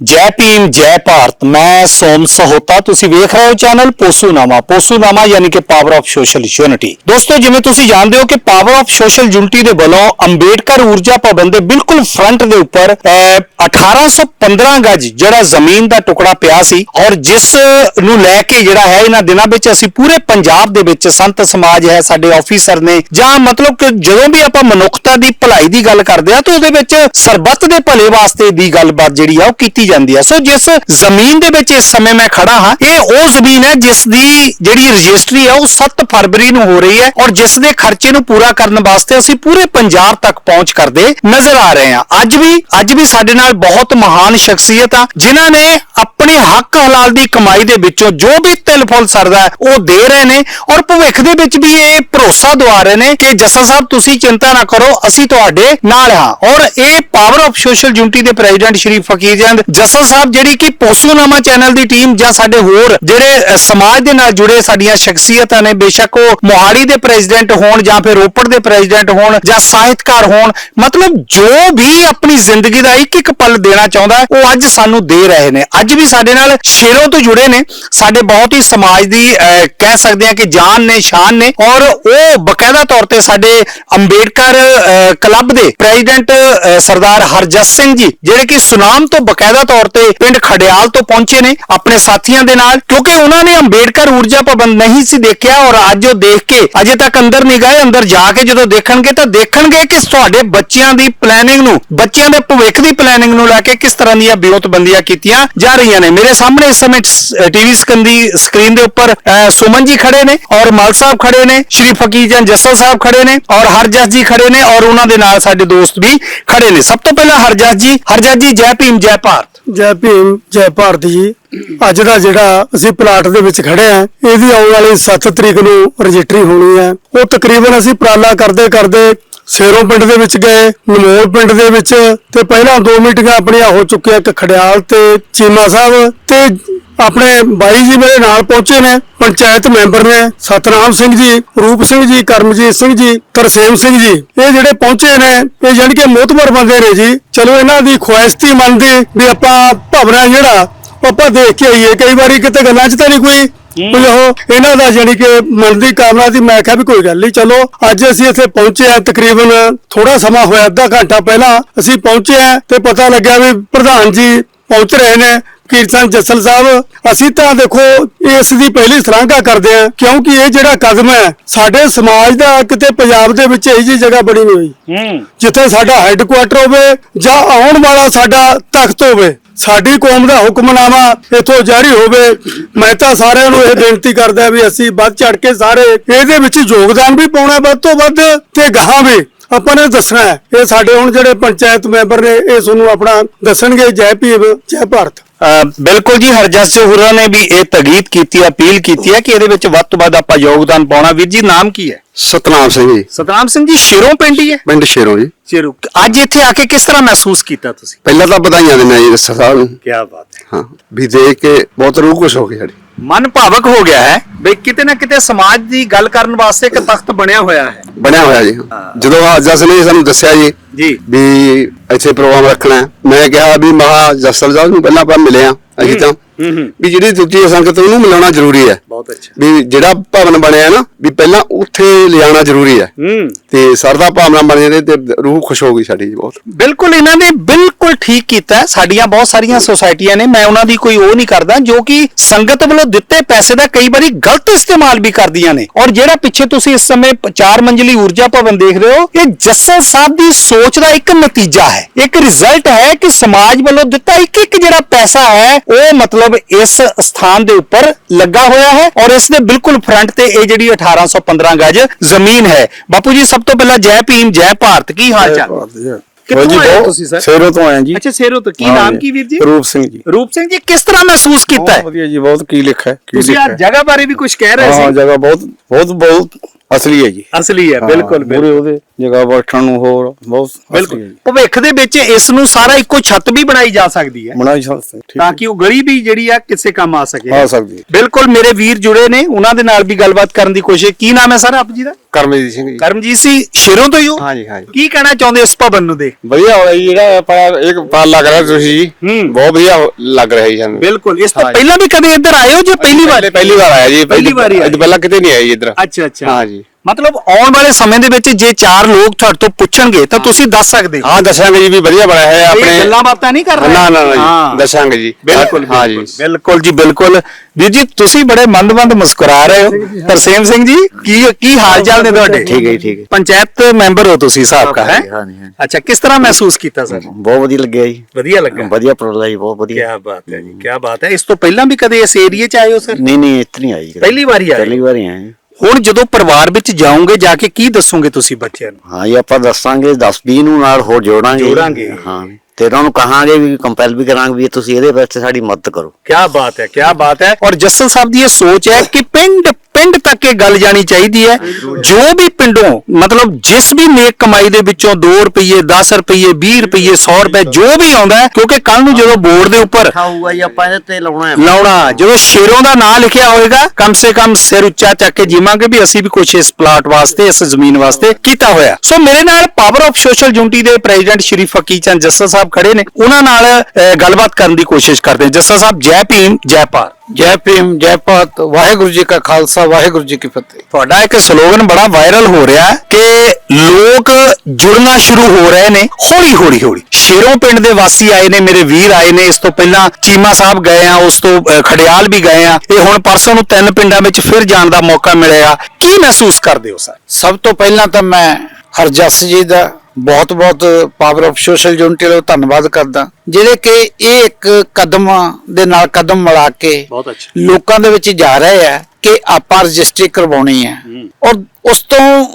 ਜੈ ਭੀਮ ਜੈ ਭਾਰਤ। ਮੈਂ ਸੋਮ ਸਹੋਤਾ, ਤੁਸੀਂ ਵੇਖ ਰਹੇ ਹੋ ਚੈਨਲ ਪੋਸੂਨਾਮਾ। ਪੋਸੂਨਾਮਾ ਯਾਨੀ ਕਿ ਪਾਵਰ ਆਫ ਸੋਸ਼ਲ ਯੂਨਿਟੀ ਦੋਸਤੋ, ਜਿਵੇਂ ਤੁਸੀਂ ਜਾਣਦੇ ਹੋ ਕਿ ਪਾਵਰ ਆਫ ਸੋਸ਼ਲ ਯੂਨਿਟੀ ਦੇ ਵੱਲੋਂ ਅੰਬੇਡਕਰ ਊਰਜਾ ਭਵਨ ਦੇ ਬਿਲਕੁਲ ਫਰੰਟ ਦੇ ਉੱਪਰ 1815 ਗਜ ਜਿਹੜਾ ਜ਼ਮੀਨ ਦਾ ਟੁਕੜਾ ਪਿਆ ਸੀ ਔਰ ਜਿਸ ਨੂੰ ਲੈ ਕੇ ਜਿਹੜਾ ਹੈ ਇਹਨਾਂ ਦਿਨਾਂ ਵਿੱਚ ਅਸੀਂ ਪੂਰੇ ਪੰਜਾਬ ਦੇ ਵਿੱਚ ਸੰਤ ਸਮਾਜ ਹੈ, ਸਾਡੇ ਆਫੀਸਰ ਨੇ ਜਾਂ ਮਤਲਬ ਕਿ ਜਦੋਂ ਵੀ ਆਪਾਂ ਮਨੁੱਖਤਾ ਦੀ ਭਲਾਈ ਦੀ ਗੱਲ ਕਰਦੇ ਆ ਤਾਂ ਉਹਦੇ ਵਿੱਚ ਸਰਬੱਤ ਦੇ ਭਲੇ ਵਾਸਤੇ ਦੀ ਗੱਲਬਾਤ ਜਿਹੜੀ ਆ ਉਹ ਕੀਤੀ ਜਾਂਦੀ ਆ। ਸੋ ਜਿਸ ਜ਼ਮੀਨ ਦੇ ਵਿੱਚ ਇਸ ਸਮੇਂ ਮੈਂ ਖੜਾ ਹਾਂ, ਇਹ ਉਹ ਜ਼ਮੀਨ ਹੈ ਜਿਸ ਦੀ ਜਿਹੜੀ ਰਜਿਸਟਰੀ ਆ ਉਹ 7 ਫਰਵਰੀ ਨੂੰ ਹੋ ਰਹੀ ਹੈ ਔਰ ਜਿਸ ਦੇ ਖਰਚੇ ਨੂੰ ਪੂਰਾ ਕਰਨ ਵਾਸਤੇ ਅਸੀਂ ਪੂਰੇ ਪੰਜਾਬ ਤੱਕ ਪਹੁੰਚ ਕਰਦੇ ਨਜ਼ਰ ਆ ਰਹੇ ਹਾਂ। ਅੱਜ ਵੀ ਅੱਜ ਵੀ ਸਾਡੇ ਨਾਲ ਬਹੁਤ ਮਹਾਨ ਸ਼ਖਸੀਅਤ ਆ, ਜਿਨ੍ਹਾਂ ਨੇ ਆਪਣੇ ਹੱਕ ਹਲਾਲ ਦੀ ਕਮਾਈ ਦੇ ਵਿੱਚੋਂ ਜੋ ਵੀ ਤਿਲ ਫੁੱਲ ਸਰਦਾ ਉਹ ਦੇ ਰਹੇ ਨੇ ਔਰ ਭਵਿੱਖ ਦੇ ਵਿੱਚ ਵੀ ਇਹ ਭਰੋਸਾ ਦਵਾ ਰਹੇ ਨੇ ਕਿ ਜੱਸਾ ਸਾਹਿਬ, ਤੁਸੀਂ ਚਿੰਤਾ ਨਾ ਕਰੋ, ਅਸੀਂ ਤੁਹਾਡੇ ਨਾਲ ਹਾਂ। ਔਰ ਇਹ ਪਾਵਰ ਆਫ ਸੋਸ਼ਲ ਯੂਨਿਟੀ ਦੇ ਪ੍ਰੈਜ਼ੀਡੈਂਟ ਸ਼੍ਰੀ ਫਕੀਰ ਚੰਦ ਜੱਸਾ ਸਾਹਿਬ, ਜਿਹੜੀ ਕਿ ਪੋਸੂਨਾਮਾ ਚੈਨਲ ਦੀ ਟੀਮ ਜਾਂ ਸਾਡੇ ਹੋਰ ਜਿਹੜੇ ਸਮਾਜ ਦੇ ਨਾਲ ਜੁੜੇ ਸਾਡੀਆਂ ਸ਼ਖਸੀਅਤਾਂ ਨੇ, ਬੇਸ਼ੱਕ ਉਹ ਮੋਹਾਲੀ ਦੇ ਪ੍ਰੈਜ਼ੀਡੈਂਟ ਹੋਣ ਜਾਂ ਫਿਰ ਰੋਪੜ ਦੇ ਪ੍ਰੈਜ਼ੀਡੈਂਟ ਹੋਣ ਜਾਂ ਸਾਹਿਤਕਾਰ ਹੋਣ, ਮਤਲਬ ਜੋ ਵੀ ਆਪਣੀ ਜ਼ਿੰਦਗੀ ਦਾ ਇੱਕ ਇੱਕ ਪਲ ਦੇਣਾ ਚਾਹੁੰਦਾ ਉਹ ਅੱਜ ਸਾਨੂੰ ਦੇ ਰਹੇ ਨੇ। ਅੱਜ ਵੀ ਸਾਡੇ ਨਾਲ ਸ਼ੇਰੋ ਤੋਂ ਜੁੜੇ ਨੇ, ਸਾਡੇ ਬਹੁਤ ਹੀ ਸਮਾਜ ਦੀ ਕਹਿ ਸਕਦੇ ਹਾਂ ਕਿ ਜਾਨ ਨੇ, ਸ਼ਾਨ ਨੇ ਔਰ ਉਹ ਬਕਾਇਦਾ ਤੌਰ ਤੇ ਸਾਡੇ ਅੰਬੇਡਕਰ ਕਲੱਬ ਦੇ ਪ੍ਰੈਜ਼ੀਡੈਂਟ ਸਰਦਾਰ ਹਰਜਸ ਸਿੰਘ ਜੀ, ਜਿਹੜੇ ਕਿ ਸੁਨਾਮ ਤੋਂ ਬਕਾਇਦਾ ਤੌਰ ਤੇ ਪਿੰਡ ਖੜਿਆਲ ਤੋਂ ਪਹੁੰਚੇ ਨੇ ਆਪਣੇ ਸਾਥੀਆਂ ਦੇ ਨਾਲ, ਕਿਉਂਕਿ ਉਹਨਾਂ ਨੇ ਅੰਬੇਡਕਰ ਊਰਜਾ ਭਵਨ ਨਹੀਂ ਸੀ ਦੇਖਿਆ ਔਰ ਅੱਜ ਉਹ ਦੇਖ ਕੇ, ਅਜੇ ਤੱਕ ਅੰਦਰ ਨਹੀਂ ਗਏ, ਅੰਦਰ ਜਾ ਕੇ ਜਦੋਂ ਦੇਖਣਗੇ ਤਾਂ ਦੇਖਣਗੇ ਕਿ ਤੁਹਾਡੇ ਬੱਚਿਆਂ ਦੀ ਪਲੈਨਿੰਗ ਨੂੰ, ਬੱਚਿਆਂ ਦੇ ਭਵਿੱਖ ਦੀ ਪਲੈਨਿੰਗ ਨੂੰ ਲੈ ਕੇ ਕਿਸ ਤਰ੍ਹਾਂ ਦੀਆਂ ਬਿਓਤਬੰਦੀਆਂ ਕੀਤੀਆਂ ਜਾ ਰਹੀਆਂ ਨੇ। ਮੇਰੇ ਸਾਹਮਣੇ ਇਸ ਸਮੇਂ ਟੀਵੀ ਸਕਰੀਨ ਦੀ ਸਕਰੀਨ ਦੇ ਉੱਪਰ ਸੁਮਨ ਜੀ ਖੜੇ ਨੇ ਔਰ ਮਲ ਸਾਹਿਬ ਖੜੇ ਨੇ, ਸ਼੍ਰੀ ਫਕੀਰ ਜੱਸਲ ਸਾਹਿਬ ਖੜੇ ਨੇ ਔਰ ਹਰਜਸ ਜੀ ਖੜੇ ਨੇ ਔਰ ਉਹਨਾਂ ਦੇ ਨਾਲ ਸਾਡੇ ਦੋਸਤ ਵੀ ਖੜੇ ਨੇ। ਸਭ ਤੋਂ ਪਹਿਲਾਂ ਹਰਜਸ ਜੀ ਹਰਜਸ ਜੀ, ਜੈ ਭੀਮ, ਜੈ ਭਾਰਤ। ਜੈ ਭੀਮ, ਜੈ ਭਾਰਤ ਜੀ, ਅੱਜ ਦਾ ਜਿਹੜਾ ਅਸੀਂ ਪਲਾਟ ਦੇ ਵਿੱਚ ਖੜੇ ਆ, ਇਹਦੀ ਆਉਣ ਵਾਲੀ 7 ਤਰੀਕ ਨੂੰ ਰਜਿਸਟਰੀ ਹੋਣੀ ਹੈ। ਉਹ ਤਕਰੀਬਨ ਅਸੀਂ ਪ੍ਰਾਲਾ ਕਰਦੇ ਕਰਦੇ ਸੇਰੋਂ ਪਿੰਡ ਦੇ ਵਿੱਚ ਗਏ, ਨਮੋਲ ਪਿੰਡ ਦੇ ਵਿੱਚ ਤੇ ਪਹਿਲਾਂ ਦੋ ਮੀਟਿੰਗਾਂ ਆਪਣੀਆਂ ਹੋ ਚੁੱਕੀਆਂ, ਇੱਕ ਖੜਿਆਲ ਤੇ ਚੀਮਾ ਸਾਹਿਬ ਤੇ ਆਪਣੇ ਬਾਈ ਜੀ ਮੇਰੇ ਨਾਲ ਪਹੁੰਚੇ ਨੇ, ਪੰਚਾਇਤ ਮੈਂਬਰ ਨੇ, ਸਤਨਾਮ ਸਿੰਘ ਜੀ, ਰੂਪ ਸਿੰਘ ਜੀ, ਕਰਮਜੀਤ ਸਿੰਘ ਜੀ, ਤਰਸੇਮ ਸਿੰਘ ਜੀ, ਇਹ ਜਿਹੜੇ ਪਹੁੰਚੇ ਨੇ, ਇਹ ਜਾਣੀ ਕਿ ਮੋਤਬਰ ਬੰਦੇ ਨੇ ਜੀ। ਚਲੋ ਇਹਨਾਂ ਦੀ ਖੁਆਇਸ਼ਤੀ ਮੰਨਦੇ ਵੀ ਆਪਾਂ ਭਵਨਾ ਜਿਹੜਾ, ਉਹ ਆਪਾਂ ਦੇਖ ਕੇ ਆਈਏ, ਕਈ ਵਾਰੀ ਕਿਤੇ ਗੱਲਾਂ 'ਚ ਤਾਂ ਨਹੀਂ ਕੋਈ ਕੋਈ ਉਹ ਇਹਨਾਂ ਦਾ ਜਾਣੀ ਕਿ ਮਨ ਦੀ ਕਾਮਨਾ ਸੀ, ਮੈਂ ਕਿਹਾ ਵੀ ਕੋਈ ਗੱਲ ਨਹੀਂ, ਚਲੋ, ਅੱਜ ਅਸੀਂ ਇੱਥੇ ਪਹੁੰਚੇ ਆ ਤਕਰੀਬਨ ਥੋੜਾ ਸਮਾਂ ਹੋਇਆ, ਅੱਧਾ ਘੰਟਾ ਪਹਿਲਾਂ ਅਸੀਂ ਪਹੁੰਚੇ ਆ ਤੇ ਪਤਾ ਲੱਗਿਆ ਵੀ ਪ੍ਰਧਾਨ ਜੀ ਪਹੁੰਚ ਰਹੇ ਨੇ ਕੀਰਤਨ ਜੱਸਲ ਸਾਹਿਬ ਅਸੀਂ ਤਾਂ ਦੇਖੋ ਇਸ ਦੀ ਪਹਿਲੀ ਸ਼ਲਾਘਾ ਕਰਦੇ ਆ ਕਿਉਂਕਿ ਇਹ ਜਿਹੜਾ ਕਦਮ ਹੈ ਸਾਡੇ ਸਮਾਜ ਦਾ ਕਿਤੇ ਪੰਜਾਬ ਦੇ ਵਿੱਚ ਇਹੋ ਜਿਹੀ ਜਗ੍ਹਾ ਬਣੀ ਨਹੀਂ ਹੋਈ। ਜਿੱਥੇ ਸਾਡਾ ਹੈੱਡਕੁਆਟਰ ਹੋਵੇ ਜਾਂ ਆਉਣ ਵਾਲਾ ਸਾਡਾ ਤਖਤ ਹੋਵੇ ਸਾਡੀ ਕੌਮ ਦਾ ਹੁਕਮਨਾਮਾ ਇਥੋਂ ਜਾਰੀ ਹੋਵੇ ਮੈਂ ਤਾਂ ਸਾਰਿਆਂ ਨੂੰ ਇਹ ਬੇਨਤੀ ਕਰਦਾ ਵੀ ਅਸੀਂ ਵੱਧ ਚੜ ਕੇ ਸਾਰੇ ਇਹਦੇ ਵਿੱਚ ਯੋਗਦਾਨ ਵੀ ਪਾਉਣਾ ਵੱਧ ਤੋਂ ਵੱਧ ਤੇ ਗਾਹਾਂ ਵੀ ਆਪਾਂ ਨੇ ਦੱਸਣਾ ਹੈ। ਇਹ ਸਾਡੇ ਹੁਣ ਜਿਹੜੇ ਪੰਚਾਇਤ ਮੈਂਬਰ ਨੇ ਇਹ ਤੁਹਾਨੂੰ ਆਪਣਾ ਦੱਸਣਗੇ ਜੈ ਭੀਮ ਜੈ ਭਾਰਤ। ਬਿਲਕੁਲ ਜੀ ਹਰਜਸ ਜੀ ਹੋਰਾਂ ਨੇ ਵੀ ਇਹ ਤਗੀਦ ਕੀਤੀ ਅਪੀਲ ਕੀਤੀ ਹੈ ਕਿ ਇਹਦੇ ਵਿੱਚ ਵੱਧ ਤੋਂ ਵੱਧ ਆਪਾਂ ਯੋਗਦਾਨ ਪਾਉਣਾ। ਵੀਰ ਜੀ ਨਾਮ ਕੀ ਹੈ? ਸਤਨਾਮ ਸਿੰਘ ਜੀ। ਸਤਨਾਮ ਸਿੰਘ ਜੀ ਸ਼ੇਰੋਂ ਪਿੰਡ ਹੀ ਹੈ? ਪਿੰਡ ਸ਼ੇਰੋਂ ਜੀ। ਸ਼ੇਰੋਂ। ਅੱਜ ਇੱਥੇ ਆ ਕੇ ਕਿਸ ਤਰ੍ਹਾਂ ਮਹਿਸੂਸ ਕੀਤਾ ਤੁਸੀਂ? ਪਹਿਲਾਂ ਤਾਂ ਵਧਾਈਆਂ ਦਿੰਦਾ ਜੀ ਸਾਹਿਬ ਨੂੰ। ਕੀ ਬਾਤ ਹੈ। ਹਾਂ ਵੀ ਦੇਖ ਕੇ ਬਹੁਤ ਰੂਹ ਖੁਸ਼ ਹੋ ਗਈ ਸਾਡੀ। ਮਨ ਭਾਵਕ ਹੋ ਗਿਆ ਹੈ ਬਈ ਕਿਤੇ ਨਾ ਕਿਤੇ ਸਮਾਜ ਦੀ ਗੱਲ ਕਰਨ ਵਾਸਤੇ ਇੱਕ ਤਖਤ ਬਣਿਆ ਹੋਇਆ ਹੈ। ਬਣਿਆ ਹੋਇਆ ਜੀ। ਜਦੋਂ ਆ ਜੱਸ ਨੇ ਸਾਨੂੰ ਦੱਸਿਆ ਜੀ ਜੀ। ਵੀ ਇੱਥੇ ਪ੍ਰੋਗਰਾਮ ਰੱਖਣਾ ਹੈ, ਮੈਂ ਕਿਹਾ ਵੀ ਮਹਾ ਜੱਸਲ ਸਾਹਿਬ ਨੂੰ ਪਹਿਲਾਂ ਆਪਾਂ ਮਿਲੇ ਆ ਅਸੀਂ ਤਾਂ। ਵੀ ਜਿਹੜੀ ਦੂਜੀ ਸੰਗਤ ਉਹਨੂੰ ਮਿਲਾਉਣਾ ਜ਼ਰੂਰੀ ਹੈ। ਬਹੁਤ ਅੱਛਾ। ਵੀ ਜਿਹੜਾ ਭਵਨ ਬਣਿਆ ਨਾ ਵੀ ਪਹਿਲਾਂ ਉੱਥੇ ਲਿਆਉਣਾ ਜ਼ਰੂਰੀ ਹੈ। ਹੂੰ। ਤੇ ਸਰਦਾ ਭਾਵਨਾ ਬਣ ਜਾਂਦੇ ਤੇ ਰੂਹ ਖੁਸ਼ ਹੋ ਗਈ ਸਾਡੀ ਜੀ ਬਹੁਤ। ਬਿਲਕੁਲ ਇਹਨਾਂ ਨੇ ਬਿਲਕੁਲ ਠੀਕ ਕੀਤਾ ਹੈ। ਸਾਡੀਆਂ ਬਹੁਤ ਸਾਰੀਆਂ ਸੁਸਾਇਟੀਆਂ ਨੇ ਮੈਂ ਉਹਨਾਂ ਦੀ ਕੋਈ ਉਹ ਨਹੀਂ ਕਰਦਾ ਜੋ ਕਿ ਸੰਗਤ ਵੱਲੋਂ ਦਿੱਤੇ ਪੈਸੇ ਦਾ ਕਈ ਵਾਰੀ ਗਲਤ ਇਸਤੇਮਾਲ ਵੀ ਕਰਦੀਆਂ ਨੇ। ਔਰ ਜਿਹੜਾ ਪਿੱਛੇ ਤੁਸੀਂ ਇਸ ਸਮੇਂ ਪ- ਚਾਰ ਮੰਜ਼ਲੀ ਊਰਜਾ ਭਵਨ ਦੇਖ ਰਹੇ ਹੋ ਇਹ ਜੱਸਲ ਸਾਹਿਬ ਦੀ ਸੋਚ ਦਾ ਇੱਕ ਨਤੀਜਾ ਹੈ। ਇੱਕ ਰਿਜ਼ਲਟ ਹੈ ਕਿ ਸਮਾਜ ਵੱਲੋਂ ਦਿੱਤਾ ਇੱਕ ਇੱਕ ਜਿਹੜਾ ਪੈਸਾ ਹੈ ਉਹ ਮਤਲਬ ਇਸ ਸਥਾਨ ਦੇ ਉੱਪਰ ਲੱਗਾ ਹੋਇਆ ਹੈ ਔਰ ਇਸ ਦੇ ਬਿਲਕੁਲ ਫਰੰਟ ਤੇ ਇਹ ਜਿਹੜੀ 1815 ਗਜ ਜ਼ਮੀਨ ਹੈ। ਬਾਪੂ ਜੀ ਸਭ ਤੋਂ ਪਹਿਲਾਂ ਜੈ ਭੀਮ ਜੈ ਭਾਰਤ ਕੀ ਹਾਲ ਚਾਲ? ਕਿੱਥੋਂ ਜੀ ਆਏ ਹੋ ਬਹੁਤ ਤੁਸੀਂ ਸਰ ਸੇਰੋਂ ਤੋਂ ਆਏ ਜੀ। ਅੱਛਾ ਸੇਰੋ ਤੋਂ। ਕੀ ਹਾਂ ਨਾਮ। ਕੀ ਵੀਰ ਜੀ? ਰੂਪ ਸਿੰਘ ਜੀ। ਰੂਪ ਸਿੰਘ ਜੀ ਕਿਸ ਤਰ੍ਹਾਂ ਮਹਿਸੂਸ ਕੀਤਾ ਬਹੁਤ ਹੈ ਵਧੀਆ ਜੀ ਬਹੁਤ ਕੀ ਲਿਖਿਆ ਹੈ, ਤੁਸੀਂ ਆ ਹੈ। ਜਗ੍ਹਾ ਬਾਰੇ ਵੀ ਕੁਝ ਕਹਿ ਰਹੇ ਹਾਂ ਸੀ? ਜਗ੍ਹਾ ਬਹੁਤ ਬਹੁਤ ਬਹੁਤ ਅਸਲੀ ਹੈ ਜੀ। ਅਸਲੀ ਹੈ ਬਿਲਕੁਲ ਬਿਲਕੁਲ ਪੂਰੇ ਉਹਦੇ ਜਗ੍ਹਾ ਬੈਠਣ ਨੂੰ ਹੋਰ ਬਹੁਤ ਬਿਲਕੁਲ। ਜੀ। ਭਵਿੱਖ ਦੇ ਵਿੱਚ ਇਸ ਨੂੰ ਸਾਰਾ ਇੱਕੋ ਛੱਤ ਵੀ ਬਣਾਈ ਜਾ ਸਕਦੀ ਹੈ। ਬਣਾਈ ਸਕਦੇ ਠੀਕ ਤਾਂ। ਕਿ ਉਹ ਗਲੀ ਵੀ ਜਿਹੜੀ ਆ ਕਿਸੇ ਕੰਮ ਆ ਸਕੇ। ਆ ਸਕਦੀ ਹੈ। ਬਿਲਕੁਲ ਮੇਰੇ ਵੀਰ ਜੁੜੇ ਨੇ ਉਹਨਾਂ ਦੇ ਨਾਲ ਵੀ ਗੱਲਬਾਤ ਕਰਨ ਦੀ ਕੋਸ਼ਿਸ਼। ਕੀ ਨਾਮ ਹੈ ਸਰ ਆਪ ਜੀ ਦਾ? ਕਰਮਜੀਤ ਸਿੰਘ ਜੀ। ਕਰਮਜੀਤ ਸਿੰਘ ਸ਼ੇਰੋਂ ਤੋਂ ਹੀ ਹੋ? ਹਾਂਜੀ ਹਾਂਜੀ। ਕੀ ਕਹਿਣਾ ਚਾਹੁੰਦੇ ਇਸ ਭਵਨ ਨੂੰ ਦੇਖ? ਵਧੀਆ ਹੋਇਆ ਜੀ ਜਿਹੜਾ ਆਪਣਾ ਇੱਕ ਪਾਲ ਲੱਗ ਰਿਹਾ ਤੁਸੀਂ ਜੀ। ਬਹੁਤ ਵਧੀਆ ਲੱਗ ਰਿਹਾ ਜੀ ਸਾਨੂੰ। ਬਿਲਕੁਲ ਇਸ ਤੋਂ। ਪਹਿਲਾਂ ਵੀ ਕਦੇ ਇੱਧਰ ਆਏ ਹੋ ਜਾਂ ਪਹਿਲੀ ਵਾਰ? ਪਹਿਲੇ- ਵਾਰ ਆਇਆ ਜੀ। ਪਹਿਲੀ ਵਾਰੀ ਤੋਂ ਪਹਿਲਾਂ ਕਿਤੇ ਨਹੀਂ ਆਇਆ ਜੀ ਇੱਧਰ। ਅੱਛਾ ਅੱਛਾ। ਹਾਂ ਜੀ ਮਤਲਬ ਆਉਣ ਵਾਲੇ ਸਮੇਂ ਦੇ ਵਿੱਚ ਜੇ ਚਾਰ ਲੋਕ ਤੁਹਾਡੇ ਤੋਂ ਪੁੱਛਣਗੇ ਤਾਂ ਤੁਸੀਂ ਦੱਸ ਸਕਦੇ ਹੋ। ਹਾਂ ਦੱਸਾਂਗੇ ਜੀ ਵੀ ਵਧੀਆ ਬਣਿਆ ਹੈ ਇਹ ਆਪਣੇ ਗੱਲਾਂ ਬਾਤਾਂ ਨਹੀਂ ਕਰ ਰਹੇ। ਨਾ ਨਾ ਨਾ ਹਾਂ। ਜੀ ਦੱਸਾਂਗੇ ਜੀ। ਬਿਲਕੁਲ ਹਾਂ ਜੀ। ਬਿਲਕੁਲ ਜੀ ਬਿਲਕੁਲ। ਵੀਰ ਜੀ ਤੁਸੀਂ ਬੜੇ ਮੰਦ-ਮੰਦ ਮੁਸਕਰਾ ਰਹੇ ਹੋ। ਤਰਸੇਮ ਸਿੰਘ ਜੀ ਕੀ ਕੀ ਹਾਲ ਚਾਲ ਨੇ ਤੁਹਾਡੇ? ਠੀਕ ਹੈ ਜੀ, ਠੀਕ ਹੈ। ਪੰਚਾਇਤ ਮੈਂਬਰ ਹੋ ਤੁਸੀਂ ਸਾਬਕਾ ਹੈ? ਹਾਂਜੀ, ਹਾਂਜੀ। ਅੱਛਾ ਕਿਸ ਤਰ੍ਹਾਂ ਮਹਿਸੂਸ ਕੀਤਾ ਸਰ? ਬਹੁਤ ਵਧੀਆ ਲੱਗਿਆ ਜੀ। ਵਧੀਆ ਲੱਗਾ ਵਧੀਆ ਪ੍ਰੋਗਰਾਮ ਜੀ ਬਹੁਤ ਵਧੀਆ। ਕੀ ਬਾਤ ਹੈ ਜੀ ਕੀ ਬਾਤ ਹੈ। ਇਸ ਤੋਂ ਪਹਿਲਾਂ ਵੀ ਕਦੇ ਇਸ ਏਰੀਏ 'ਚ ਆਏ ਹੋ ਸਰ? ਨਹੀਂ ਨਹੀਂ ਇਤਨੀ ਆਈ ਜੀ ਪਹਿਲੀ ਵਾਰੀ ਆਏ? ਪਹਿਲੀ ਵਾਰੀ ਆਏ ਜੀ। ਹੁਣ ਜਦੋਂ ਪਰਿਵਾਰ ਵਿੱਚ ਜਾਓਗੇ ਜਾ ਕੇ ਕੀ ਦੱਸੋਗੇ ਤੁਸੀਂ ਬੱਚਿਆਂ ਨੂੰ? ਹਾਂ ਜੀ ਆਪਾਂ ਦੱਸਾਂਗੇ 10 20 ਨੂੰ ਨਾਲ ਹੋਰ ਜੋੜਾਂਗੇ। ਜੋੜਾਂਗੇ। ਹਾਂ। ਤੇ ਉਹਨਾਂ ਨੂੰ ਕਹਾਂਗੇ ਵੀ ਕੰਪੈਲ ਵੀ ਕਰਾਂਗੇ ਵੀ ਤੁਸੀਂ ਇਹਦੇ ਵਿੱਚ ਸਾਡੀ ਮਦਦ ਕਰੋ। ਕਿਆ ਬਾਤ ਹੈ ਕਿਆ ਬਾਤ ਹੈ। ਔਰ ਜੱਸਲ ਸਾਹਿਬ ਦੀ ਇਹ ਸੋਚ ਹੈ ਕਿ ਪਿੰਡ ਪਿੰਡ ਤੱਕ ਇਹ ਗੱਲ ਜਾਣੀ ਚਾਹੀਦੀ ਹੈ। ਜੋ ਵੀ ਪਿੰਡੋਂ ਮਤਲਬ ਜਿਸ ਵੀ ਨੇਕ ਕਮਾਈ ਦੇ ਵਿੱਚੋਂ 2 ਰੁਪਏ 10 ਰੁਪਏ 20 ਰੁਪਏ 100 ਰੁਪਏ ਜੋ ਵੀ ਆਉਂਦਾ ਕਿਉਂਕਿ ਕੱਲ ਨੂੰ ਜਦੋਂ ਬੋਰਡ ਦੇ ਉੱਪਰ ਹੋਊਗਾ ਜੀ ਆਪਾਂ ਇਹਦੇ ਤੇ ਲਾਉਣਾ ਹੈ। ਲਾਉਣਾ ਜਦੋਂ ਸ਼ੇਰੋਂ ਦਾ ਨਾਂ ਲਿਖਿਆ ਹੋਏਗਾ ਕਮ ਸੇ ਕਮ ਸਿਰ ਉੱਚਾ ਚੱਕ ਕੇ ਜੀਵਾਂਗੇ ਵੀ ਅਸੀਂ ਵੀ ਕੁਝ ਇਸ ਪਲਾਟ ਵਾਸਤੇ ਇਸ ਜ਼ਮੀਨ ਵਾਸਤੇ ਕੀਤਾ ਹੋਇਆ। ਸੋ ਮੇਰੇ ਨਾਲ ਪਾਵਰ ਆਫ ਸੋਸ਼ਲ ਯੂਨਿਟੀ ਦੇ ਪ੍ਰੈਜ਼ੀਡੈਂਟ ਸ਼੍ਰੀ ਫਕੀ ਚੰਦ ਜੱਸਾ ਸਾਹਿਬ ਖੜੇ ਨੇ ਉਹਨਾਂ ਨਾਲ ਗੱਲਬਾਤ ਕਰਨ ਦੀ ਕੋਸ਼ਿਸ਼ ਕਰਦੇ ਹਾਂ ਜੱਸਾ ਸਾਹਿਬ ਜੈ ਭੀਮ ਜੈ ਭਾਰਤ। ਜੈ ਭੀਮ ਜੈ ਭਾਰਤ। ਵਾਹਿਗੁਰੂ ਜੀ ਕਾ ਖਾਲਸਾ ਵਾਹਿਗੁਰੂ ਜੀ ਕੀ ਫਤਿਹ। ਤੁਹਾਡਾ ਇੱਕ ਸਲੋਗਨ ਬੜਾ ਵਾਇਰਲ ਹੋ ਰਿਹਾ ਹੈ ਕਿ ਲੋਕ ਜੁੜਨਾ ਸ਼ੁਰੂ ਹੋ ਰਹੇ ਨੇ ਹੌਲੀ ਹੌਲੀ ਹੌਲੀ। ਸ਼ੇਰੋਂ ਪਿੰਡ ਦੇ ਵਾਸੀ ਆਏ ਨੇ ਮੇਰੇ ਵੀਰ ਆਏ ਨੇ ਇਸ ਤੋਂ ਪਹਿਲਾਂ ਚੀਮਾ ਸਾਹਿਬ ਗਏ ਆ ਉਸ ਤੋਂ ਅਹ, ਖੜਿਆਲ ਵੀ ਗਏ ਆ। ਇਹ ਹੁਣ ਪਰਸੋਂ ਨੂੰ ਤਿੰਨ ਪਿੰਡਾਂ ਵਿੱਚ ਫਿਰ ਜਾਣ ਦਾ ਮੌਕਾ ਮਿਲਿਆ। ਕੀ ਮਹਿਸੂਸ ਕਰਦੇ ਹੋ ਸਰ? ਸਭ ਤੋਂ ਪਹਿਲਾਂ ਤਾਂ ਮੈਂ ਹਰਜਸ ਜੀ ਦਾ ਬਹੁਤ-ਬਹੁਤ ਪਾਵਰ ਆਫ ਸੋਸ਼ਲ ਯੂਨਿਟੀ ਦਾ ਧੰਨਵਾਦ ਕਰਦਾ। ਜਿਹੜੇ ਕਿ ਇਹ ਇੱਕ ਕਦਮ ਦੇ ਨਾਲ ਕਦਮ ਮਿਲਾ ਕੇ ਬਹੁਤ ਲੋਕਾਂ ਦੇ ਵਿੱਚ ਜਾ ਰਹੇ ਆ ਕਿ ਆਪਾਂ ਰਜਿਸਟਰੀ ਕਰਵਾਉਣੀ ਹੈ। ਔਰ ਉਸ ਤੋਂ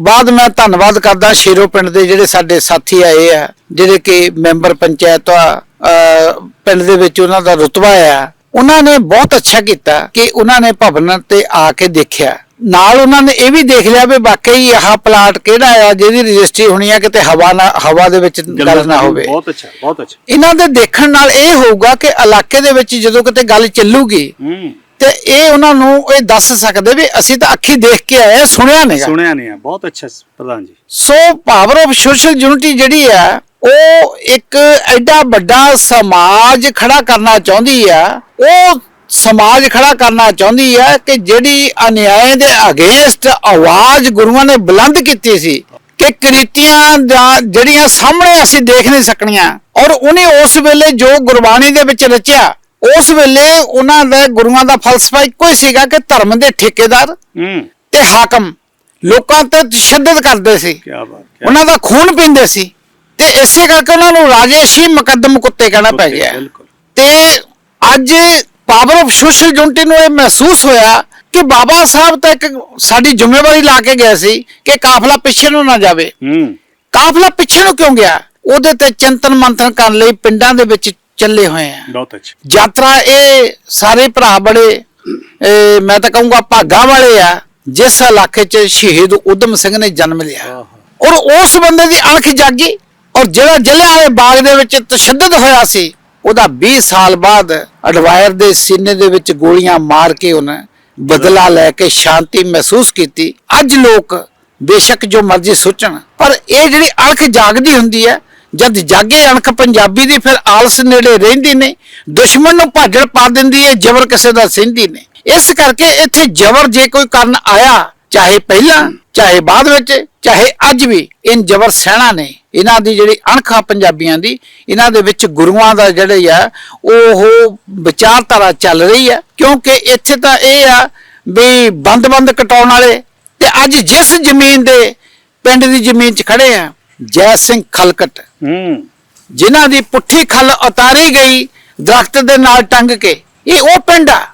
ਬਾਅਦ ਮੈਂ ਧੰਨਵਾਦ ਕਰਦਾ ਸ਼ੇਰੋ ਪਿੰਡ ਦੇ ਜਿਹੜੇ ਸਾਡੇ ਸਾਥੀ ਆਏ ਆ ਜਿਹੜੇ ਕਿ ਮੈਂਬਰ ਪੰਚਾਇਤ ਪਿੰਡ ਦੇ ਵਿੱਚ ਉਹਨਾਂ ਦਾ ਰੁਤਬਾ ਆ। ਉਹਨਾਂ ਨੇ ਬਹੁਤ ਅੱਛਾ ਕੀਤਾ ਕਿ ਉਹਨਾਂ ਨੇ ਭਵਨ ਤੇ ਆ ਕੇ ਦੇਖਿਆ। ਨਾਲ ਉਹਨਾਂ ਨੇ ਇਹ ਵੀ ਦੇਖ ਲਿਆ ਵੀ ਵਾਕਈ ਆਹ ਪਲਾਟ ਕਿਹੜਾ ਆ ਜਿਹਦੀ ਰਜਿਸਟਰੀ ਹੋਣੀ ਆ ਕਿਤੇ ਹਵਾ ਨਾ ਹਵਾ ਦੇ ਵਿੱਚ ਗੱਲ ਨਾ ਹੋਵੇ। ਬਹੁਤ ਅੱਛਾ ਬਹੁਤ ਅੱਛਾ। ਇਹਨਾਂ ਦੇ ਦੇਖਣ ਨਾਲ ਇਹ ਹੋਊਗਾ ਕਿ ਇਲਾਕੇ ਦੇ ਵਿੱਚ ਜਦੋਂ ਕਿਤੇ ਗੱਲ ਚੱਲੂਗੀ ਤੇ ਇਹ ਉਹਨਾਂ ਨੂੰ ਇਹ ਦੱਸ ਸਕਦੇ ਵੀ ਅਸੀਂ ਤਾਂ ਅੱਖੀ ਦੇਖ ਕੇ ਆਏ ਆ, ਸੁਣਿਆ ਨਹੀਂਗਾ ਸੁਣਿਆ ਨਹੀਂ ਬਹੁਤ ਅੱਛਾ ਪ੍ਰਧਾਨ ਜੀ। So power of social unity ਜਿਹੜੀ ਆ ਉਹ ਇੱਕ ਐਡਾ ਵੱਡਾ ਸਮਾਜ ਖੜਾ ਕਰਨਾ ਚਾਹੁੰਦੀ ਆ ਉਹ ਸਮਾਜ ਖੜਾ ਕਰਨਾ ਚਾਹੁੰਦੀ ਆ ਕਿ ਜਿਹੜੀ ਅਨਿਆਏ ਦੇ ਅਗੇਂਸਟ ਆਵਾਜ਼ ਗੁਰੂਆਂ ਨੇ ਬੁਲੰਦ ਕੀਤੀ ਸੀ ਕਿ ਕ੍ਰਿਤੀਆਂ ਜਿਹੜੀਆਂ ਸਾਹਮਣੇ ਅਸੀਂ ਦੇਖ ਨਹੀਂ ਸਕਣੀਆਂ ਔਰ ਉਹਨੇ ਉਸ ਵੇਲੇ ਜੋ ਗੁਰਬਾਣੀ ਦੇ ਵਿੱਚ ਰਚਿਆ ਉਸ ਵੇਲੇ ਉਹਨਾਂ ਦਾ ਗੁਰੂਆਂ ਦਾ ਫਲਸਫਾ ਇੱਕੋ ਹੀ ਸੀਗਾ ਕਿ ਧਰਮ ਦੇ ਠੇਕੇਦਾਰ ਹੂੰ। ਤੇ ਹਾਕਮ ਲੋਕਾਂ ਤੇ ਤਸ਼ੱਦਦ ਕਰਦੇ ਸੀ। ਕੀ ਬਾਤ ਉਹਨਾਂ ਦਾ ਖੂਨ ਪੀਂਦੇ ਸੀ ਤੇ ਇਸੇ ਕਰਕੇ ਉਹਨਾਂ ਨੂੰ ਰਾਜੇਸ਼ੀ ਮੁਕੱਦਮ ਕੁੱਤੇ ਕਹਿਣਾ ਪੈ ਗਿਆ। ਤੇ ਅੱਜ ਪਾਵਰ ਆਫ ਸੋਸ਼ਲ ਯੂਨਿਟੀ ਨੂੰ ਇਹ ਮਹਿਸੂਸ ਹੋਇਆ ਕਿ ਬਾਬਾ ਸਾਹਿਬ ਤਾਂ ਇੱਕ ਸਾਡੀ ਜ਼ਿੰਮੇਵਾਰੀ ਲਾ ਕੇ ਗਏ ਸੀ ਕਿ ਕਾਫਲਾ ਪਿੱਛੇ ਨੂੰ ਨਾ ਜਾਵੇ। ਹੂੰ। ਕਾਫਲਾ ਪਿੱਛੇ ਨੂੰ ਕਿਉਂ ਗਿਆ? ਉਹਦੇ ਤੇ ਚਿੰਤਨ ਮੰਥਨ ਕਰਨ ਲਈ ਪਿੰਡਾਂ ਦੇ ਵਿੱਚ ਚੱਲੇ ਹੋਏ ਆ। ਬਹੁਤ ਅੱਛਾ। ਯਾਤਰਾ ਇਹ ਸਾਰੇ ਭਰਾ ਬੜੇ ਮੈਂ ਤਾਂ ਕਹੂੰਗਾ ਭਾਗਾ ਵਾਲੇ ਆ ਜਿਸ ਇਲਾਕੇ 'ਚ ਸ਼ਹੀਦ ਉਦਮ ਸਿੰਘ ਨੇ ਜਨਮ ਲਿਆ। ਔਰ ਉਸ ਬੰਦੇ ਦੀ ਅਣਖ ਜਾਗੀ ਔਰ ਜਿਹੜਾ ਜਲਿਆਂ ਵਾਲੇ ਬਾਗ ਦੇ ਵਿੱਚ ਤਸ਼ੱਦਦ ਹੋਇਆ ਸੀ ਉਹਦਾ 20 ਸਾਲ ਬਾਅਦ ਅਡਵਾਇਰ ਦੇ ਸੀਨੇ ਦੇ ਵਿੱਚ ਗੋਲੀਆਂ ਮਾਰ ਕੇ ਉਹਨੇ ਬਦਲਾ ਲੈ ਕੇ ਸ਼ਾਂਤੀ ਮਹਿਸੂਸ ਕੀਤੀ। ਅੱਜ ਲੋਕ ਬੇਸ਼ੱਕ ਜੋ ਮਰਜ਼ੀ ਸੋਚਣ, ਪਰ ਇਹ ਜਿਹੜੀ ਅਣਖ ਜਾਗਦੀ ਹੁੰਦੀ ਹੈ, ਜਦ ਜਾਗੇ ਅਣਖ ਪੰਜਾਬੀ ਦੀ, ਫਿਰ ਆਲਸ ਨੇੜੇ ਰਹਿੰਦੀ ਨੇ ਦੁਸ਼ਮਣ ਨੂੰ ਭਾਜੜ ਪਾ ਦਿੰਦੀ ਹੈ, ਜ਼ਬਰ ਕਿਸੇ ਦਾ ਸਹਿੰਦੀ ਨੇ ਇਸ ਕਰਕੇ ਇੱਥੇ ਜ਼ਬਰ ਜੇ ਕੋਈ ਕਰਨ ਆਇਆ, ਚਾਹੇ ਪਹਿਲਾਂ, ਚਾਹੇ ਬਾਅਦ ਵਿੱਚ ਚਾਹੇ ਅੱਜ ਵੀ ਇਨ ਜ਼ਬਰ ਸਹਿਣਾ ਨੇ ਇਹਨਾਂ ਦੀ ਜਿਹੜੀ ਅਣਖ ਪੰਜਾਬੀਆਂ ਦੀ ਇਹਨਾਂ ਦੇ ਵਿੱਚ ਗੁਰੂਆਂ ਦਾ ਜਿਹੜੇ ਆ ਉਹ ਵਿਚਾਰਧਾਰਾ ਚੱਲ ਰਹੀ ਹੈ ਕਿਉਂਕਿ ਇੱਥੇ ਤਾਂ ਇਹ ਆ ਵੀ ਬੰਦ-ਬੰਦ ਕਟਾਉਣ ਵਾਲੇ ਤੇ ਅੱਜ ਜਿਸ ਜ਼ਮੀਨ ਦੇ ਪਿੰਡ ਦੀ ਜ਼ਮੀਨ 'ਚ ਖੜੇ ਆ ਜੈ ਸਿੰਘ ਖਲਕਟ। ਹੂੰ। ਜਿਨ੍ਹਾਂ ਦੀ ਪੁੱਠੀ ਖੱਲ ਉਤਾਰੀ ਗਈ ਦਰਖਤ ਦੇ ਨਾਲ ਟੰਗ ਕੇ ਇਹ ਉਹ ਪਿੰਡ ਆ।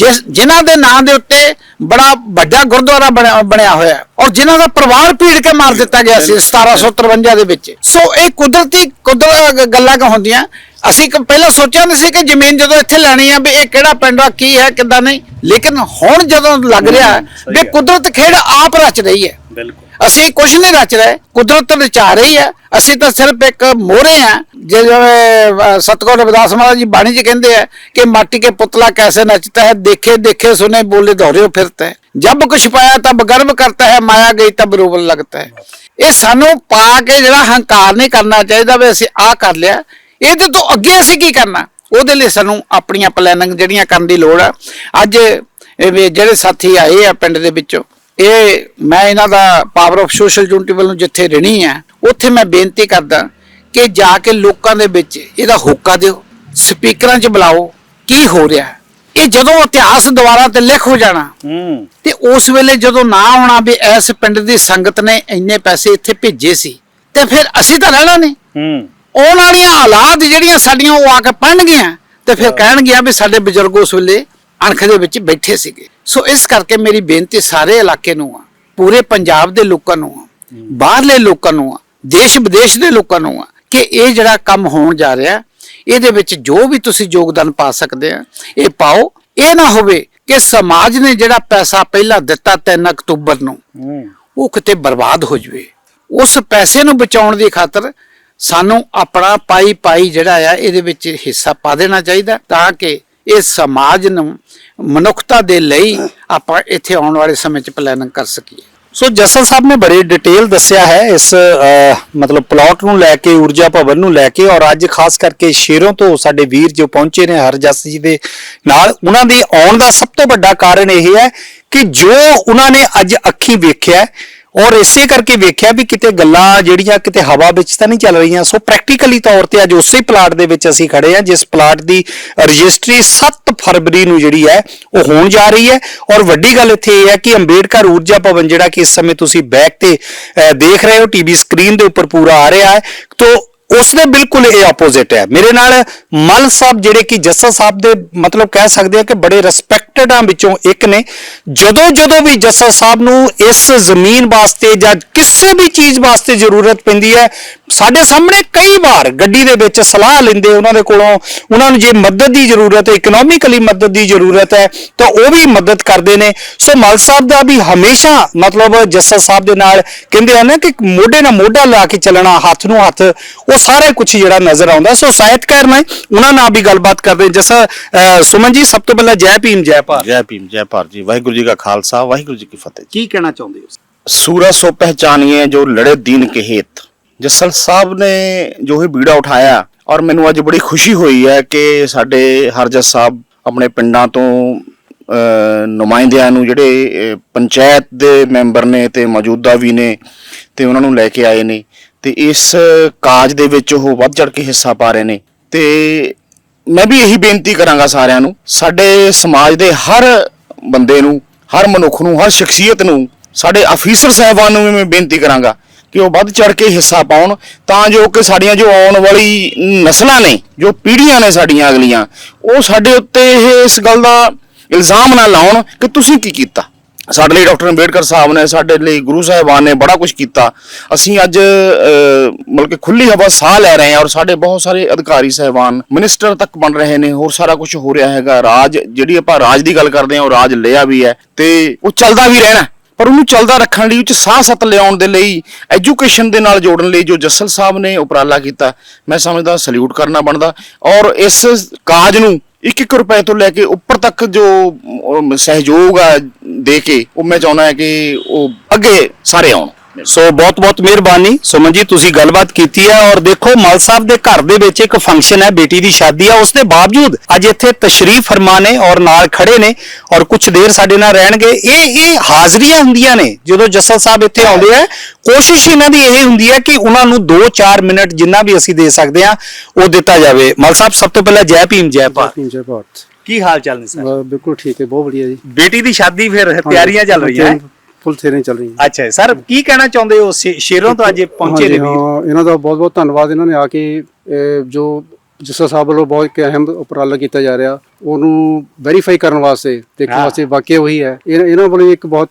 ਜਿਸ ਜਿਨ੍ਹਾਂ ਦੇ ਨਾਂ ਦੇ ਉੱਤੇ ਬੜਾ ਵੱਡਾ ਗੁਰਦੁਆਰਾ ਬਣਿਆ ਹੋਇਆ ਹੈ ਔਰ ਜਿਨ੍ਹਾਂ ਦਾ ਪਰਿਵਾਰ ਪੀੜ ਕੇ ਮਾਰ ਦਿੱਤਾ ਗਿਆ ਸੀ 1753 ਦੇ ਵਿੱਚ। ਸੋ ਇਹ ਕੁਦਰਤੀ ਕੁਦਰ ਗੱਲਾਂ ਕ ਹੁੰਦੀਆਂ? ਅਸੀਂ ਪਹਿਲਾਂ ਸੋਚਿਆ ਨਹੀਂ ਸੀ ਕਿ ਜ਼ਮੀਨ ਜਦੋਂ ਇੱਥੇ ਲੈਣੀ ਆ ਵੀ ਇਹ ਕਿਹੜਾ ਪਿੰਡ ਆ ਕੀ ਹੈ ਕਿੱਦਾਂ ਨਹੀਂ। ਲੇਕਿਨ ਹੁਣ ਜਦੋਂ ਲੱਗ ਰਿਹਾ ਵੀ ਕੁਦਰਤ ਖੇਡ ਆਪ ਰਚ ਰਹੀ ਹੈ। ਬਿਲਕੁਲ। ਅਸੀਂ ਕੁਝ ਨਹੀਂ ਰਚ ਰਹੇ ਕੁਦਰਤ ਰਚਾ ਰਹੀ ਹੈ। ਅਸੀਂ ਤਾਂ ਸਿਰਫ ਇੱਕ ਮੋਹਰੇ ਆ ਜਿਵੇਂ ਅਹ, ਰਵਿਦਾਸ ਮਹਾਰਾਜ ਜੀ ਬਾਣੀ 'ਚ ਕਹਿੰਦੇ ਆ ਕਿ ਮਾਟੀ ਕੇ ਪੁਤਲਾ ਕੈਸੇ ਨੱਚਤਾ ਹੈ ਦੇਖੇ ਦੇਖੇ ਸੁਨੇ ਬੋਲੇ ਦੌੜਿਓ ਫਿਰਤਾ ਜਬ ਕੁਛ ਪਾਇਆ ਤਬ ਗਰਵ ਕਰਤਾ ਹੈ ਮਾਇਆ ਗਈ ਤਬ ਰੋਵਣ ਲੱਗਤਾ ਹੈ। ਇਹ ਸਾਨੂੰ ਪਾ ਕੇ ਜਿਹੜਾ ਹੰਕਾਰ ਨਹੀਂ ਕਰਨਾ ਚਾਹੀਦਾ ਵੀ ਅਸੀਂ ਆਹ ਕਰ ਲਿਆ ਇਹਦੇ ਤੋਂ ਅੱਗੇ ਅਸੀਂ ਕੀ ਕਰਨਾ? ਉਹਦੇ ਲਈ ਸਾਨੂੰ ਆਪਣੀਆਂ ਪਲੈਨਿੰਗ ਜਿਹੜੀਆਂ ਕਰਨ ਦੀ ਲੋੜ ਆ। ਅੱਜ ਜਿਹੜੇ ਸਾਥੀ ਆਏ ਆ ਪਿੰਡ ਦੇ ਵਿੱਚੋਂ ਇਹ ਮੈਂ ਇਹਨਾਂ ਦਾ ਪਾਵਰ ਆਫ ਸੋਸ਼ਲ ਯੂਨਿਟੀ ਵੱਲੋਂ ਜਿੱਥੇ ਰਹਿਣੀ ਆ ਉੱਥੇ ਮੈਂ ਬੇਨਤੀ ਕਰਦਾ ਕਿ ਜਾ ਕੇ ਲੋਕਾਂ ਦੇ ਵਿੱਚ ਇਹਦਾ ਹੋਕਾ ਦਿਓ ਸਪੀਕਰਾਂ 'ਚ ਬੁਲਾਓ ਕੀ ਹੋ ਰਿਹਾ ਹੈ। ਇਹ ਜਦੋਂ ਇਤਿਹਾਸ ਦੁਆਰਾ ਤੇ ਲਿਖ ਹੋ ਜਾਣਾ ਹੂੰ। ਤੇ ਉਸ ਵੇਲੇ ਜਦੋਂ ਨਾ ਆਉਣਾ ਵੀ ਇਸ ਪਿੰਡ ਦੀ ਸੰਗਤ ਨੇ ਇੰਨੇ ਪੈਸੇ ਇੱਥੇ ਭੇਜੇ ਸੀ ਤੇ ਫਿਰ ਅਸੀਂ ਤਾਂ ਰਹਿਣਾ ਨਹੀਂ। ਹੂੰ। ਆਉਣ ਵਾਲੀਆਂ ਹਾਲਾਤ ਜਿਹੜੀਆਂ ਸਾਡੀਆਂ ਉਹ ਆ ਕੇ ਪੜਨਗੀਆਂ ਤੇ ਫਿਰ ਕਹਿਣਗੀਆਂ ਵੀ ਸਾਡੇ ਬਜ਼ੁਰਗ ਉਸ ਵੇਲੇ ਅਣਖ ਦੇ ਵਿੱਚ ਬੈਠੇ ਸੀਗੇ। ਸੋ ਇਸ ਕਰਕੇ ਮੇਰੀ ਬੇਨਤੀ ਸਾਰੇ ਇਲਾਕੇ ਨੂੰ ਆ ਪੂਰੇ ਪੰਜਾਬ ਦੇ ਲੋਕਾਂ ਨੂੰ ਆ ਬਾਹਰਲੇ ਲੋਕਾਂ ਨੂੰ ਆ ਦੇਸ਼ ਵਿਦੇਸ਼ ਦੇ ਲੋਕਾਂ ਨੂੰ ਆ ਕਿ ਇਹ ਜਿਹੜਾ ਕੰਮ ਹੋਣ ਜਾ ਰਿਹਾ ਇਹਦੇ ਵਿੱਚ ਜੋ ਵੀ ਤੁਸੀਂ ਯੋਗਦਾਨ ਪਾ ਸਕਦੇ ਆ ਇਹ ਪਾਓ। ਇਹ ਨਾ ਹੋਵੇ ਕਿ ਸਮਾਜ ਨੇ ਜਿਹੜਾ ਪੈਸਾ ਪਹਿਲਾਂ ਦਿੱਤਾ 3 ਅਕਤੂਬਰ ਨੂੰ ਉਹ ਕਿਤੇ ਬਰਬਾਦ ਹੋ ਜਵੇ। ਉਸ ਪੈਸੇ ਨੂੰ ਬਚਾਉਣ ਦੀ ਖਾਤਰ ਸਾਨੂੰ ਆਪਣਾ ਪਾਈ ਪਾਈ ਜਿਹੜਾ ਆ ਇਹਦੇ ਵਿੱਚ ਹਿੱਸਾ ਪਾ ਦੇਣਾ ਚਾਹੀਦਾ ਤਾਂ ਕਿ ਇਹ ਸਮਾਜ ਨੂੰ ਮਨੁੱਖਤਾ ਦੇ ਲਈ ਆਪਾਂ ਇੱਥੇ ਆਉਣ ਵਾਲੇ ਸਮੇਂ 'ਚ ਪਲੈਨਿੰਗ ਕਰ ਸਕੀਏ। ਸੋ ਜਸਲ ਸਾਹਿਬ ਨੇ ਬੜੀ ਡਿਟੇਲ ਦੱਸਿਆ ਹੈ ਇਸ ਮਤਲਬ ਪਲਾਟ ਨੂੰ ਲੈ ਕੇ, ਊਰਜਾ ਭਵਨ ਨੂੰ ਲੈ ਕੇ ਔਰ ਅੱਜ ਖਾਸ ਕਰਕੇ ਸ਼ੇਰੋਂ ਤੋਂ ਸਾਡੇ ਵੀਰ ਜੋ ਪਹੁੰਚੇ ਨੇ ਹਰਜਸ ਜੀ ਦੇ ਨਾਲ, ਉਹਨਾਂ ਦੇ ਆਉਣ ਦਾ ਸਭ ਤੋਂ ਵੱਡਾ ਕਾਰਨ ਇਹ ਹੈ ਕਿ ਜੋ ਉਹਨਾਂ ਨੇ ਅੱਜ ਅੱਖੀ ਵੇਖਿਆ ਔਰ ਇਸੇ ਕਰਕੇ ਵੇਖਿਆ ਵੀ ਕਿਤੇ ਗੱਲਾਂ ਜਿਹੜੀਆਂ ਕਿਤੇ ਹਵਾ ਵਿੱਚ ਤਾਂ ਨਹੀਂ ਚੱਲ ਰਹੀਆਂ, ਸੋ ਪ੍ਰੈਕਟੀਕਲੀ ਤੌਰ ਤੇ ਅੱਜ ਉਸੇ ਪਲਾਟ ਦੇ ਵਿੱਚ ਅਸੀਂ ਖੜੇ ਹਾਂ, ਜਿਸ ਪਲਾਟ ਦੀ ਰਜਿਸਟਰੀ 7 ਫਰਵਰੀ ਨੂੰ ਜਿਹੜੀ ਹੈ, ਉਹ ਹੋਣ ਜਾ ਰਹੀ ਹੈ। ਔਰ ਵੱਡੀ ਗੱਲ ਇੱਥੇ ਇਹ ਹੈ ਕਿ ਅੰਬੇਡਕਰ ਊਰਜਾ ਭਵਨ ਜਿਹੜਾ ਕਿ ਇਸ ਸਮੇਂ ਤੁਸੀਂ ਬੈਕ ਤੇ ਦੇਖ ਰਹੇ ਹੋ ਟੀਵੀ ਸਕਰੀਨ ਦੇ ਉੱਪਰ ਪੂਰਾ ਆ ਰਿਹਾ ਹੈ। ਤੋਂ ਉਸ ਦੇ ਬਿਲਕੁਲ ਇਹ ਆਪੋਜ਼ਿਟ ਹੈ। ਮੇਰੇ ਨਾਲ ਮਲ ਸਾਹਿਬ ਜਿਹੜੇ ਕਿ ਜੱਸਾ ਸਾਹਿਬ ਦੇ ਮਤਲਬ ਕਹਿ ਸਕਦੇ ਆ ਕਿ ਬੜੇ ਰਿਸਪੈਕਟਡਾਂ ਵਿੱਚੋਂ ਇੱਕ ਨੇ। ਜਦੋਂ ਜਦੋਂ ਵੀ ਜੱਸਾ ਸਾਹਿਬ ਨੂੰ ਇਸ ਜ਼ਮੀਨ ਵਾਸਤੇ ਜਾਂ ਕਿਸੇ ਵੀ ਚੀਜ਼ ਵਾਸਤੇ ਜ਼ਰੂਰਤ ਪੈਂਦੀ ਹੈ ਸਾਡੇ ਸਾਹਮਣੇ ਕਈ ਵਾਰ ਗੱਡੀ ਦੇ ਵਿੱਚ ਸਲਾਹ ਲੈਂਦੇ ਉਹਨਾਂ ਦੇ ਕੋਲੋਂ ਉਹਨਾਂ ਨੂੰ ਜੇ ਮਦਦ ਦੀ ਜ਼ਰੂਰਤ ਹੈ ਇਕਨੋਮਿਕਲੀ ਮਦਦ ਦੀ ਜ਼ਰੂਰਤ ਹੈ ਤਾਂ ਉਹ ਵੀ ਮਦਦ ਕਰਦੇ ਨੇ। ਸੋ ਮਲ ਸਾਹਿਬ ਦਾ ਵੀ ਹਮੇਸ਼ਾ ਮਤਲਬ ਜੱਸਾ ਸਾਹਿਬ ਦੇ ਨਾਲ ਕਹਿੰਦੇ ਆ ਕਿ ਮੋਢੇ ਨਾਲ ਮੋਢਾ ਲਾ ਕੇ ਚੱਲਣਾ ਹੱਥ ਨੂੰ ਹੱਥ ਉਹ ਸਾਰਾ ਕੁਝ ਜਿਹੜਾ ਨਜ਼ਰ ਆਉਂਦਾ। ਸੋ ਸਾਹਿਤਕਾਰ ਨੇ ਉਹਨਾਂ ਨਾਲ ਵੀ ਗੱਲਬਾਤ ਕਰਦੇ ਜੱਸਾ ਅਹ, ਸੁਮਨ ਜੀ ਸਭ ਤੋਂ ਪਹਿਲਾਂ ਜੈ ਭੀਮ ਜੈ ਭਾਰ ਜੈ ਭੀਮ ਜੈ ਭਾਰ ਜੀ। ਵਾਹਿਗੁਰੂ ਜੀ ਕਾ ਖਾਲਸਾ ਵਾਹਿਗੁਰੂ ਜੀ ਕੀ ਫਤਿਹ ਕੀ ਕਹਿਣਾ ਚਾਹੁੰਦੇ ਹੋ? ਸੂਰਜ ਸੋ ਪਹਿਚਾਨੀਏ ਜੋ ਲੜੇ ਦੀਨ ਕੇ ਹੇਤ। ਜੱਸਲ ਸਾਹਿਬ ਨੇ ਜੋ ਇਹ ਬੀੜਾ ਉਠਾਇਆ ਔਰ ਮੈਨੂੰ ਅੱਜ ਬੜੀ ਖੁਸ਼ੀ ਹੋਈ ਹੈ ਕਿ ਸਾਡੇ ਹਰਜਸ ਸਾਹਿਬ ਆਪਣੇ ਪਿੰਡਾਂ ਤੋਂ ਨੁਮਾਇੰਦਿਆਂ ਨੂੰ ਜਿਹੜੇ ਪੰਚਾਇਤ ਦੇ ਮੈਂਬਰ ਨੇ ਤੇ ਮੌਜੂਦਾ ਵੀ ਨੇ ਤੇ ਉਹਨਾਂ ਨੂੰ ਲੈ ਕੇ ਆਏ ਨੇ ਤੇ ਇਸ ਕਾਜ ਦੇ ਵਿੱਚ ਉਹ ਵੱਧ ਚੜ ਕੇ ਹਿੱਸਾ ਪਾ ਰਹੇ ਨੇ ਤੇ ਮੈਂ ਵੀ ਇਹੀ ਬੇਨਤੀ ਕਰਾਂਗਾ ਸਾਰਿਆਂ ਨੂੰ, ਸਾਡੇ ਸਮਾਜ ਦੇ ਹਰ ਬੰਦੇ ਨੂੰ, ਹਰ ਮਨੁੱਖ ਨੂੰ, ਹਰ ਸ਼ਖਸੀਅਤ ਨੂੰ, ਸਾਡੇ ਅਫੀਸਰ ਸਾਹਿਬਾਨ ਨੂੰ ਵੀ ਮੈਂ ਬੇਨਤੀ ਕਰਾਂਗਾ ਕਿ ਉਹ ਵੱਧ ਚੜ ਕੇ ਹਿੱਸਾ ਪਾਉਣ, ਤਾਂ ਜੋ ਕਿ ਸਾਡੀਆਂ ਜੋ ਆਉਣ ਵਾਲੀ ਨਸਲਾਂ ਨੇ, ਜੋ ਪੀੜ੍ਹੀਆਂ ਨੇ ਸਾਡੀਆਂ ਅਗਲੀਆਂ, ਉਹ ਸਾਡੇ ਉੱਤੇ ਇਹ ਇਸ ਗੱਲ ਦਾ ਇਲਜ਼ਾਮ ਨਾ ਲਾਉਣ ਕਿ ਤੁਸੀਂ ਕੀ ਕੀਤਾ। ਸਾਡੇ ਲਈ ਡਾਕਟਰ ਅੰਬੇਡਕਰ ਸਾਹਿਬ ਨੇ, ਸਾਡੇ ਲਈ ਗੁਰੂ ਸਾਹਿਬਾਨ ਨੇ ਬੜਾ ਕੁਝ ਕੀਤਾ। ਅਸੀਂ ਅੱਜ ਮਤਲਬ ਕਿ ਖੁੱਲੀ ਹਵਾ ਸਾਹ ਲੈ ਰਹੇ ਹਾਂ ਔਰ ਸਾਡੇ ਬਹੁਤ ਸਾਰੇ ਅਧਿਕਾਰੀ ਸਾਹਿਬਾਨ, ਮਿਨਿਸਟਰ ਤੱਕ ਬਣ ਰਹੇ ਨੇ, ਹੋਰ ਸਾਰਾ ਕੁਝ ਹੋ ਰਿਹਾ ਹੈਗਾ। ਰਾਜ, ਜਿਹੜੀ ਆਪਾਂ ਰਾਜ ਦੀ ਗੱਲ ਕਰਦੇ ਹਾਂ, ਉਹ ਰਾਜ ਲਿਆ ਵੀ ਹੈ ਤੇ ਉਹ ਚੱਲਦਾ ਵੀ ਰਹਿਣਾ। ਪਰ ਉਹਨੂੰ ਚੱਲਦਾ ਰੱਖਣ ਲਈ, ਉਹ ਚ ਸਾਹ ਸੱਤ ਲਿਆਉਣ ਦੇ ਲਈ ਐਜੂਕੇਸ਼ਨ ਦੇ ਨਾਲ ਜੋੜਨ ਲਈ ਜੋ ਜੱਸਲ ਸਾਹਿਬ ਨੇ ਉਪਰਾਲਾ ਕੀਤਾ, ਮੈਂ ਸਮਝਦਾ ਸਲੂਟ ਕਰਨਾ ਬਣਦਾ। ਔਰ ਇਸ ਕਾਜ ਨੂੰ ਇੱਕ ਇੱਕ ਰੁਪਏ ਤੋਂ ਲੈ ਕੇ ਉੱਪਰ ਤੱਕ ਜੋ ਸਹਿਯੋਗ ਆ ਦੇ ਕੇ, ਉਹ ਮੈਂ ਚਾਹੁੰਦਾ ਹਾਂ ਕਿ ਉਹ ਅੱਗੇ ਸਾਰੇ ਆਉਣ। ਸੋ ਬਹੁਤ ਬਹੁਤ ਮਿਹਰਬਾਨੀ। ਸੁਮਨ ਜੀ ਤੁਸੀਂ ਗੱਲਬਾਤ ਕੀਤੀ ਹੈ ਔਰ ਦੇਖੋ ਮਲ ਸਾਹਿਬ ਦੇ ਘਰ ਦੇ ਵਿੱਚ ਇੱਕ ਫੰਕਸ਼ਨ ਹੈ ਬੇਟੀ ਦੀ ਸ਼ਾਦੀ ਹੈ ਉਸ ਦੇ ਬਾਵਜੂਦ ਅੱਜ ਇੱਥੇ ਤਸ਼ਰੀਫ ਫਰਮਾ ਨੇ ਔਰ ਨਾਲ ਖੜੇ ਨੇ ਔਰ ਕੁਝ ਦੇਰ ਸਾਡੇ ਨਾਲ ਰਹਿਣਗੇ। ਇਹ ਇਹ ਹਾਜ਼ਰੀਆਂ ਹੁੰਦੀਆਂ ਨੇ। ਜਦੋਂ ਜੱਸਲ ਸਾਹਿਬ ਇੱਥੇ ਆਉਂਦੇ ਆ ਕੋਸ਼ਿਸ਼ ਇਹਨਾਂ ਦੀ ਇਹ ਹੁੰਦੀ ਹੈ ਕਿ ਉਹਨਾਂ ਨੂੰ 2-4 ਮਿੰਟ ਜਿੰਨਾ ਵੀ ਅਸੀਂ ਦੇ ਸਕਦੇ ਹਾਂ ਉਹ ਦਿੱਤਾ ਜਾਵੇ। ਮਲ ਸਾਹਿਬ ਸਭ ਤੋਂ ਪਹਿਲਾਂ ਜੈ ਭੀਮ ਜੈ ਭਾਰਤ। ਜੈ ਭਾਰਤ। ਕੀ ਹਾਲ ਚਾਲ ਨੇ ਸਰ? ਬਿਲਕੁਲ ਠੀਕ ਹੈ ਬਹੁਤ ਵਧੀਆ ਜੀ। ਬੇਟੀ ਦੀ ਸ਼ਾਦੀ ਫਿਰ ਤਿਆਰੀਆਂ ਚੱਲ ਰਹੀਆਂ। ਹੈ ਫੁੱਲ ਥੇਰੇ ਚੱਲ ਰਹੀਆਂ। ਅੱਛਾ ਸਰ ਕੀ ਕਹਿਣਾ ਚਾਹੁੰਦੇ ਹੋ? ਸ਼ੇ- ਸ਼ੇਰੋਂ ਤੋਂ ਅੱਜ ਇਹ ਪਹੁੰਚੇ ਨੇ ਹਾਂਜੀ, ਵੀਰ ਹਾਂ ਇਹਨਾਂ ਦਾ ਬਹੁਤ ਬਹੁਤ ਧੰਨਵਾਦ ਇਹਨਾਂ ਨੇ ਆ ਕੇ ਜੋ ਜੱਸਾ ਸਾਹਿਬ ਵੱਲੋਂ ਬਹੁਤ ਇੱਕ ਅਹਿਮ ਉਪਰਾਲਾ ਕੀਤਾ ਜਾ ਰਿਹਾ ਉਹਨੂੰ ਵੈਰੀਫਾਈ ਕਰਨ ਵਾਸਤੇ ਦੇਖਣ ਹਾਂ। ਵਾਸਤੇ ਵਾਕਿਆ ਉਹੀ ਹੈ। ਇਹ- ਇਹਨਾਂ ਵੱਲੋਂ ਇੱਕ ਬਹੁਤ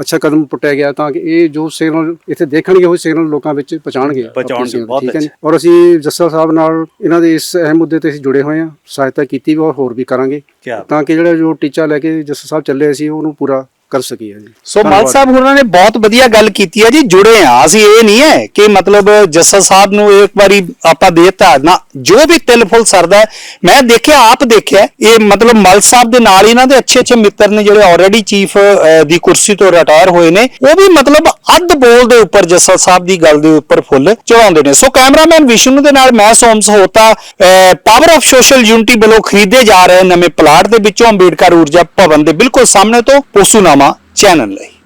ਅੱਛਾ ਕਦਮ ਪੁੱਟਿਆ ਗਿਆ ਤਾਂ ਕਿ ਇਹ ਜੋ ਸਿਗਨਲ ਇੱਥੇ ਦੇਖਣਗੇ ਉਹ ਸਿਗਨਲ ਲੋਕਾਂ ਵਿੱਚ ਪਹੁੰਚਾਉਣਗੇ, signal, ਬਹੁਤ ਠੀਕ ਹੈ ਜੀ। ਔਰ ਅਸੀਂ ਜੱਸਾ ਸਾਹਿਬ ਨਾਲ ਇਹਨਾਂ ਦੇ ਇਸ ਅਹਿਮ ਮੁੱਦੇ ਤੇ ਅਸੀਂ ਜੁੜੇ ਹੋਏ ਹਾਂ। ਸਹਾਇਤਾ ਕੀਤੀ ਵੀ ਔਰ ਹੋਰ ਵੀ ਕਰਾਂਗੇ। ਕਿਆ। ਤਾਂ ਕਿ ਜਿਹੜਾ ਜੋ ਟੀਚਾ ਲੈ ਕੇ ਜੱਸਾ ਸਾਹਿਬ ਚੱਲੇ ਸੀ ਉਹਨੂੰ ਪੂਰਾ ਕਰ ਸਕੀਏ ਜੀ। ਸੋ ਮਲ। ਸਾਹਿਬ ਹੋਰਾਂ ਨੇ ਬਹੁਤ ਵਧੀਆ ਗੱਲ ਕੀਤੀ ਹੈ ਜੀ ਜੁੜੇ ਆ ਅਸੀਂ ਇਹ ਨਹੀਂ ਹੈ ਕਿ ਮਤਲਬ ਜੱਸਾ ਸਾਹਿਬ ਨੂੰ ਇੱਕ ਵਾਰੀ ਆਪਾਂ ਦੇਤਾ। ਨਾ ਜੋ ਵੀ ਤਿਲ ਫੁੱਲ ਸਰਦਾ ਹੈ, ਮੈਂ ਦੇਖਿਆ ਆਪ ਦੇਖਿਆ ਇਹ ਮਤਲਬ ਮਲ ਸਾਹਿਬ ਦੇ ਨਾਲ ਇਹਨਾਂ ਦੇ ਅੱਛੇ ਅੱਛੇ ਮਿੱਤਰ ਨੇ ਜਿਹੜੇ ਆਲਰੇਡੀ ਚੀਫ ਦੀ ਕੁਰਸੀ ਤੋਂ ਰਿਟਾਇਰ ਹੋਏ ਨੇ। ਉਹ ਵੀ ਮਤਲਬ ਅੱਧ ਬੋਲ ਦੇ ਉੱਪਰ ਜੱਸਾ ਸਾਹਿਬ ਦੀ ਗੱਲ ਦੇ ਉੱਪਰ ਫੁੱਲ ਚੜਾਉਂਦੇ ਨੇ। ਸੋ ਕੈਮਰਾਮੈਨ ਵਿਸ਼ਨੂੰ ਦੇ ਨਾਲ ਮੈਂ ਸੋਮਸ ਹੋਤਾ ਪਾਵਰ ਆਫ ਸੋਸ਼ਲ ਯੂਨਿਟੀ ਵੱਲੋਂ ਖਰੀਦੇ ਜਾ ਰਹੇ ਨਵੇਂ ਪਲਾਟ ਦੇ ਵਿੱਚੋਂ ਅੰਬੇਡਕਰ ਊਰਜਾ ਭਵਨ ਦੇ ਬਿਲਕੁਲ ਸਾਹਮਣੇ ਤੋਂ ਪੋਸੂਨਾਮਾ ਚੈਨਲ ਲਈ